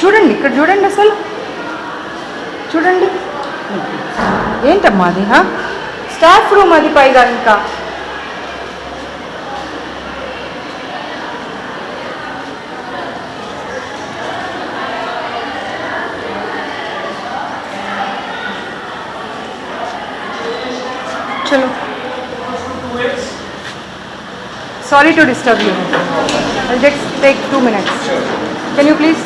చూడండి ఇక్కడ చూడండి అసలు. చూడండి. ఏంటమ్మా అది హా? స్టాఫ్ రూమ్ అది పైగా ఇంకా. చలో. Sorry to disturb you just take two minutes can you please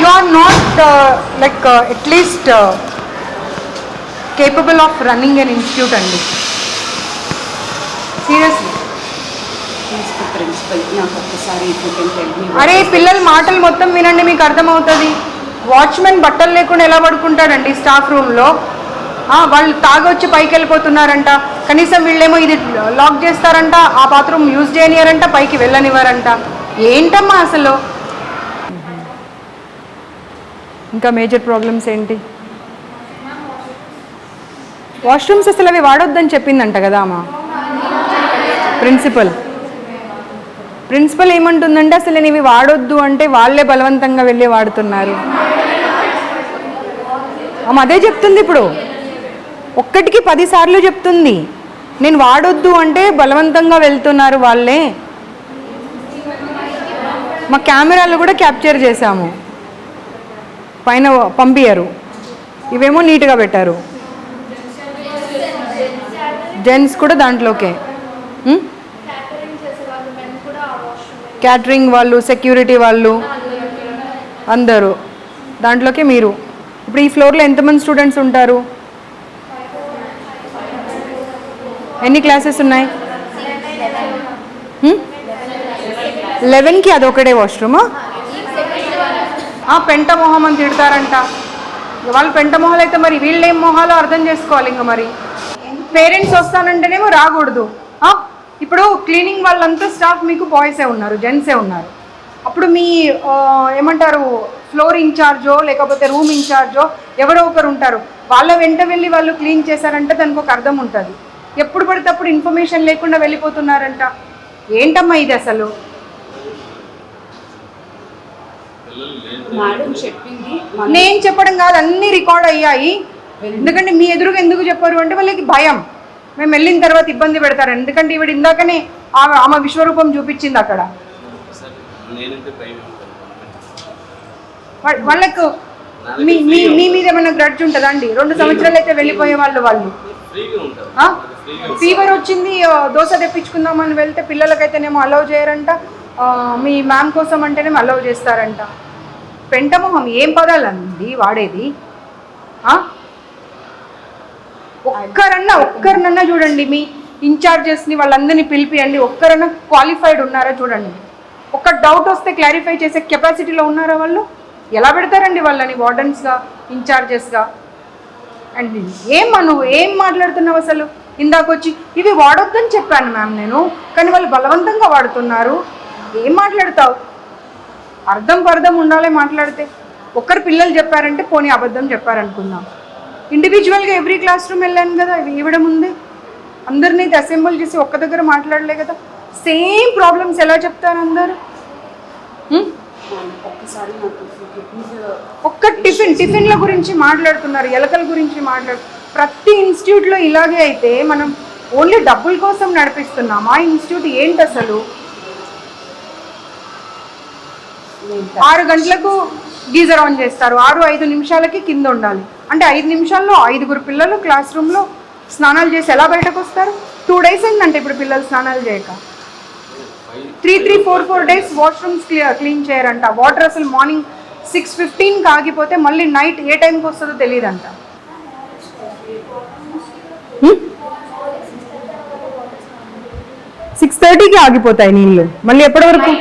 you are not like uh, at least uh, capable of running an institute అండి సీరియస్లీ ప్రిన్సిపల్ నాకు ఒక్కసారి అరే పిల్లల మాటలు మొత్తం వినండి మీకు అర్థమవుతుంది. వాచ్మెన్ బట్టలు లేకుండా ఎలా పడుకుంటాడండి స్టాఫ్ రూమ్లో వాళ్ళు తాగొచ్చి పైకి వెళ్ళిపోతున్నారంట. కనీసం వీళ్ళేమో ఇది లాక్ చేస్తారంట ఆ బాత్రూమ్ యూజ్ చేయనియారంట పైకి వెళ్ళనివ్వరంట. ఏంటమ్మా అసలు? ఇంకా మేజర్ ప్రాబ్లమ్స్ ఏంటి? వాష్రూమ్స్ అసలు అవి వాడొద్దని చెప్పిందంట కదా అమ్మా. ప్రిన్సిపల్. ప్రిన్సిపల్ ఏమంటుందంటే అసలు నేను ఇవి వాడొద్దు అంటే వాళ్ళే బలవంతంగా వెళ్ళి వాడుతున్నారు. అమ్మ అదే చెప్తుంది ఇప్పుడు. ఒక్కటికి పదిసార్లు చెప్తుంది. నేను వాడొద్దు అంటే బలవంతంగా వెళ్తున్నారు వాళ్ళే. మా కెమెరాలు కూడా క్యాప్చర్ చేశాము. పైన పంపించారు ఇవేమో నీట్గా పెట్టారు. జెంట్స్ కూడా దాంట్లోకే. క్యాటరింగ్ వాళ్ళు సెక్యూరిటీ వాళ్ళు అందరూ దాంట్లోకే మీరు. ఇప్పుడు ఈ ఫ్లోర్లో ఎంతమంది స్టూడెంట్స్ ఉంటారు? ఎన్ని క్లాసెస్ ఉన్నాయి? లెవెన్కి అదొకటే వాష్రూమా? పెంట మొహం అని తిడతారంట. వాళ్ళు పెంట మొహాలు అయితే మరి వీళ్ళేం మొహాలు అర్థం చేసుకోవాలి ఇంకా మరి. పేరెంట్స్ వస్తానంటేనేమో రాకూడదు. ఇప్పుడు క్లీనింగ్ వాళ్ళంతా స్టాఫ్ మీకు బాయ్సే ఉన్నారు జెంట్సే ఉన్నారు. అప్పుడు మీ ఏమంటారు ఫ్లోర్ ఇన్ఛార్జో లేకపోతే రూమ్ ఇన్ఛార్జో ఎవరో ఒకరు ఉంటారు. వాళ్ళ వెంట వెళ్ళి వాళ్ళు క్లీన్ చేశారంటే దానికి ఒక అర్థం ఉంటుంది. ఎప్పుడు పడితే అప్పుడు ఇన్ఫర్మేషన్ లేకుండా వెళ్ళిపోతున్నారంట. ఏంటమ్మా ఇది అసలు? మేడం చెప్పింది నేను చెప్పడం కాదు అన్నీ రికార్డ్ అయ్యాయి. ఎందుకంటే మీ ఎదురుగా ఎందుకు చెప్పారు అంటే వాళ్ళకి భయం. మేము వెళ్ళిన తర్వాత ఇబ్బంది పెడతారు. ఎందుకంటే ఈవిడ ఇందాకనే ఆమె ఆమె విశ్వరూపం చూపించింది అక్కడ. వాళ్ళకు మీ మీ మీ మీద ఏమైనా గ్రడ్జ్ ఉంటుందా అండి? రెండు సంవత్సరాలు అయితే వెళ్ళిపోయే వాళ్ళు వాళ్ళు. ఫీవర్ వచ్చింది దోశ తెప్పించుకుందామని వెళ్తే పిల్లలకైతేనేమో అలౌ చేయరంట. మీ మ్యామ్ కోసం అంటేనే అలౌ చేస్తారంట. పెంటమొహం ఏం పదాలండి వాడేది? ఒక్కరన్నా ఒక్కరినన్నా చూడండి మీ ఇన్ఛార్జెస్ని వాళ్ళందరినీ పిలిపియండి. ఒక్కరన్నా క్వాలిఫైడ్ ఉన్నారా చూడండి. ఒక్క డౌట్ వస్తే క్లారిఫై చేసే కెపాసిటీలో ఉన్నారా వాళ్ళు? ఎలా పెడతారండి వాళ్ళని వార్డెన్స్గా ఇన్ఛార్జెస్గా? అండ్ ఏం నువ్వు ఏం మాట్లాడుతున్నావు అసలు? ఇందాకొచ్చి ఇవి వాడొద్దని చెప్పాను మ్యామ్ నేను కానీ వాళ్ళు బలవంతంగా వాడుతున్నారు. ఏం మాట్లాడతావు? అర్థం పర్థం ఉండాలి మాట్లాడితే. ఒక్కరు పిల్లలు చెప్పారంటే పోనీ అబద్ధం చెప్పారనుకుందాం. ఇండివిజువల్గా ఎవ్రీ క్లాస్ రూమ్ వెళ్ళాను కదా ఇవి ఇవ్వడం ఉంది అందరినీ అసెంబుల్ చేసి ఒక్క దగ్గర మాట్లాడలే కదా. సేమ్ ప్రాబ్లమ్స్ ఎలా చెప్తారు అందరు? ఒక్క టిఫిన్ టిఫిన్ల గురించి మాట్లాడుతున్నారు ఎలకల గురించి మాట్లాడు ప్రతి ఇన్స్టిట్యూట్లో ఇలాగే అయితే మనం ఓన్లీ డబ్బుల కోసం నడిపిస్తున్నాం. ఆ ఇన్స్టిట్యూట్ ఏంటి అసలు? ఆరు గంటలకు గీజర్ ఆన్ చేస్తారు. ఆరు ఐదు నిమిషాలకి కింద ఉండాలి. అంటే ఐదు నిమిషాల్లో ఐదుగురు పిల్లలు క్లాస్ రూమ్లో స్నానాలు చేసి ఎలా బయటకు వస్తారు? టూ డేస్ అయిందంటే ఇప్పుడు పిల్లలు స్నానాలు చేయక. Three three four four days washrooms clean చేయరంట. Water అసలు మార్నింగ్ సిక్స్ ఫిఫ్టీన్కి ఆగిపోతే మళ్ళీ నైట్ ఏ టైంకి వస్తుందో తెలియదంట. సిక్స్ థర్టీకి ఆగిపోతాయి నీళ్ళు. మళ్ళీ ఎప్పటి వరకు?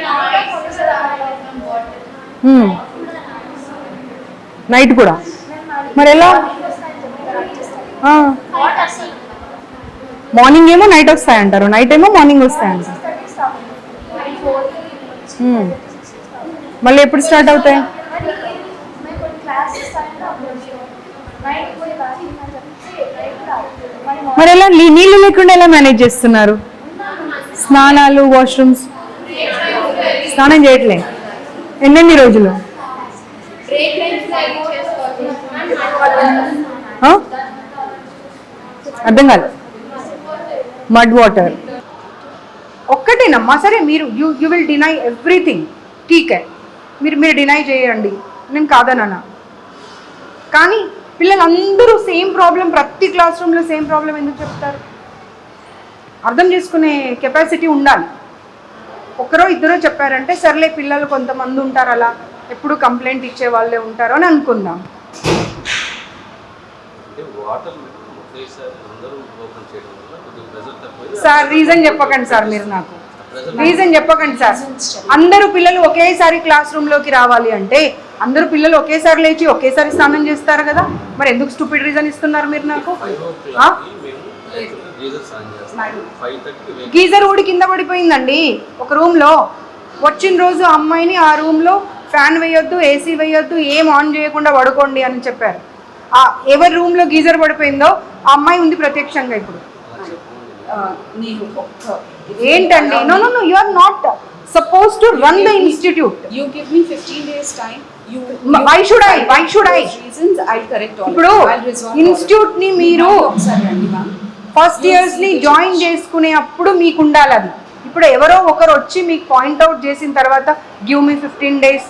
నైట్ కూడా. మరి ఎలా? మార్నింగ్ ఏమో నైట్ వస్తాయంటారు. నైట్ ఏమో మార్నింగ్ వస్తాయంటారు. అంటారు మళ్ళీ ఎప్పుడు స్టార్ట్ అవుతాయి? మరి ఎలా? నీ- నీళ్ళు లేకుండా ఎలా మేనేజ్ చేస్తున్నారు? స్నానాలు వాష్రూమ్స్ స్నానం చేయట్లే. ఎన్నెన్ని రోజులు? అర్థం కాదు మడ్ వాటర్. ఒక్కటేనమ్మా సరే మీరు you you will deny everything. టీకే. మీరు మీరు డినై చేయండి. నేను కాదనన్నా కానీ పిల్లలందరూ సేమ్ ప్రాబ్లం ప్రతి క్లాస్ రూమ్లో సేమ్ ప్రాబ్లం ఎందుకు చెప్తారు? అర్థం చేసుకునే కెపాసిటీ ఉండాలి. ఒకరో ఇద్దరో చెప్పారంటే సర్లే పిల్లలు కొంతమంది ఉంటారు అలా ఎప్పుడు కంప్లైంట్ ఇచ్చే వాళ్ళే ఉంటారు అని అనుకుందాం. సార్ రీజన్ చెప్పకండి సార్ మీరు నాకు. రీజన్ చెప్పకండి సార్. అందరూ పిల్లలు ఒకేసారి క్లాస్ రూమ్లోకి రావాలి అంటే అందరూ పిల్లలు ఒకేసారి లేచి ఒకేసారి స్నానం చేస్తారు కదా? మరి ఎందుకు స్టూపిడ్ రీజన్ ఇస్తున్నారు మీరు నాకు? గీజర్ ఊడి కింద పడిపోయిందండి. ఒక రూమ్లో వచ్చిన రోజు అమ్మాయిని ఆ రూమ్లో ఫ్యాన్ వేయొద్దు ఏసీ వేయొద్దు ఏం ఆన్ చేయకుండా పడుకోండి అని చెప్పారు. ఆ ఎవరి రూమ్లో గీజర్ పడిపోయిందో ఆ అమ్మాయి ఉంది ప్రత్యక్షంగా ఇప్పుడు. ఏంటండి? No no no you are not supposed to run the institute you give me fifteen days time you why should I? Why should I? Reasons I correct all ఇప్పుడు ఇన్స్టిట్యూట్ని మీరు ఒకసారి రండి మ్యామ్ ఫస్ట్ ఇయర్స్ని జాయిన్ చేసుకునే అప్పుడు మీకు ఉండాలి అది. ఇప్పుడు ఎవరో ఒకరు వచ్చి మీకు పాయింట్ అవుట్ చేసిన తర్వాత give me fifteen days.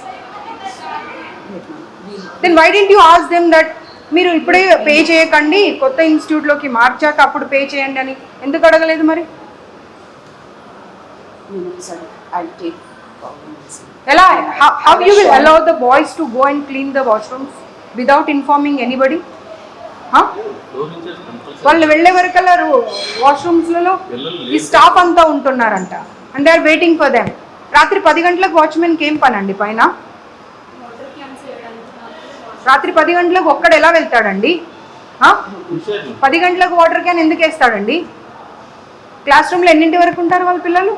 Then why didn't you ask them that మీరు ఇప్పుడే పే చేయకండి కొత్త ఇన్స్టిట్యూట్లోకి మార్చాక అప్పుడు పే చేయండి అని. ఎందుకు అడగలేదు మరి? టేక్ ఎలా how you will allow the boys to go and clean the washrooms without informing anybody వాళ్ళు వెళ్ళే వరకల్లా వాష్రూమ్స్లలో ఈ స్టాఫ్ అంతా ఉంటున్నారంట. And they are waiting for them రాత్రి పది గంటలకు వాచ్మెన్కి ఏం పని అండి పైన? రాత్రి పది గంటలకు ఒక్కడు ఎలా వెళ్తాడండి? పది గంటలకు వాటర్ క్యాన్ ఎందుకు వేస్తాడండి? క్లాస్ రూమ్లో ఎన్నింటి వరకు ఉంటారు వాళ్ళ పిల్లలు?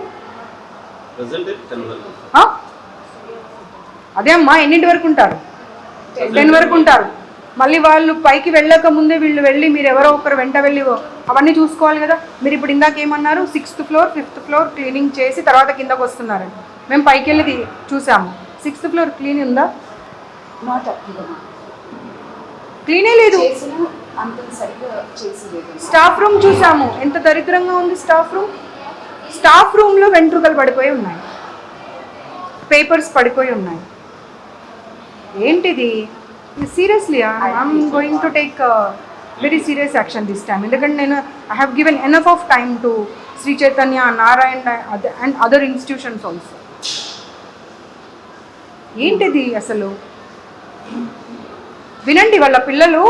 అదే అమ్మా ఎన్నింటి వరకు ఉంటారు? టెన్ వరకు ఉంటారు. మళ్ళీ వాళ్ళు పైకి వెళ్ళక ముందే వీళ్ళు వెళ్ళి మీరు ఎవరో ఒకరు వెంట వెళ్ళి అవన్నీ చూసుకోవాలి కదా. మీరు ఇప్పుడు ఇందాక ఏమన్నారు? Sixth floor fifth floor cleaning చేసి తర్వాత కిందకు వస్తున్నారు మేము పైకి వెళ్ళి చూసాము. సిక్స్త్ ఫ్లోర్ క్లీన్ ఉందా? క్లీనే లేదు. స్టాఫ్ రూమ్ చూసాము. ఎంత దరిద్రంగా ఉంది స్టాఫ్ రూమ్? స్టాఫ్ రూమ్లో వెంట్రుకలు పడిపోయి ఉన్నాయి. పేపర్స్ పడిపోయి ఉన్నాయి. ఏంటిది? Seriously I'm going to take very serious action this time ఎందుకంటే నేను I have given enough of time to Sri Chaitanya Narayana and other institutions also ఏంటిది అసలు? వినండి వాళ్ళ పిల్లలు.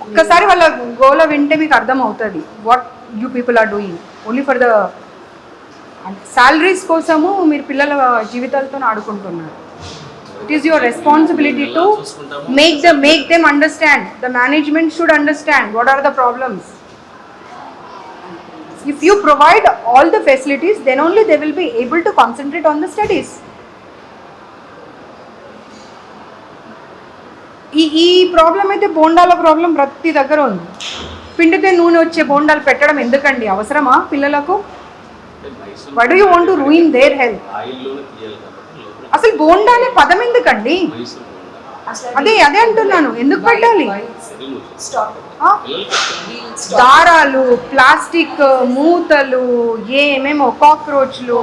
ఒక్కసారి వాళ్ళ గోల వింటే మీకు అర్థం అవుతుంది what you people are doing only for the salaries కోసము మీరు పిల్లల జీవితాలతో ఆడుకుంటున్నారు. It is your responsibility to make the make them understand the management should understand what are the problems if you provide all the facilities then only they will be able to concentrate on the studies ఈ ఈ problem అయితే బోండాల problem ప్రతి దగ్గర ఉంది. పిండితే నూనె వచ్చే బోండాలు పెట్టడం ఎందుకండి? అవసరమా పిల్లలకు? Would you want to ruin their health అసలు బోండా అనే పదం ఎందుకండి. అదే అదే అంటున్నాను. ఎందుకు పెట్టాలి? దారాలు ప్లాస్టిక్ మూతలు ఏమేమో కాక్రోచ్లు?